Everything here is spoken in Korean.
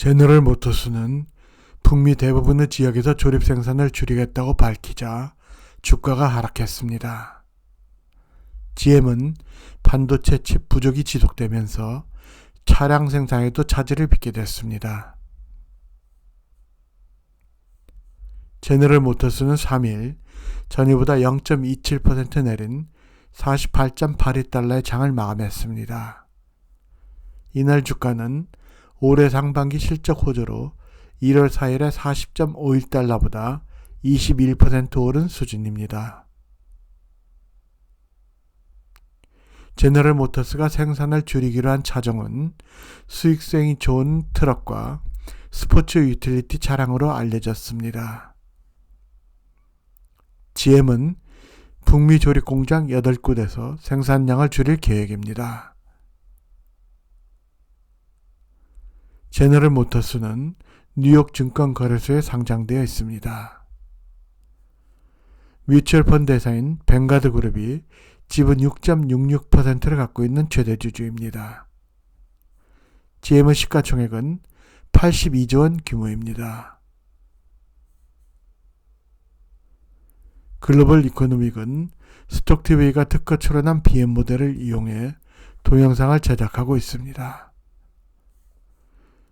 제너럴 모터스는 북미 대부분의 지역에서 조립 생산을 줄이겠다고 밝히자 주가가 하락했습니다. GM은 반도체 칩 부족이 지속되면서 차량 생산에도 차질을 빚게 됐습니다. 제너럴 모터스는 3일 전일보다 0.27% 내린 48.82달러의 장을 마감했습니다. 이날 주가는 올해 상반기 실적 호조로 1월 4일에 40.51달러보다 21% 오른 수준입니다. 제너럴 모터스가 생산을 줄이기로 한 차종은 수익성이 좋은 트럭과 스포츠 유틸리티 차량으로 알려졌습니다. GM은 북미 조립 공장 8곳에서 생산량을 줄일 계획입니다. 제너럴 모터스는 뉴욕 증권거래소에 상장되어 있습니다. 뮤추얼 펀드 회사인 뱅가드 그룹이 지분 6.66%를 갖고 있는 최대 주주입니다. GM의 시가총액은 82조 원 규모입니다. 글로벌 이코노믹은 스톡TV가 특허 출원한 BM 모델을 이용해 동영상을 제작하고 있습니다.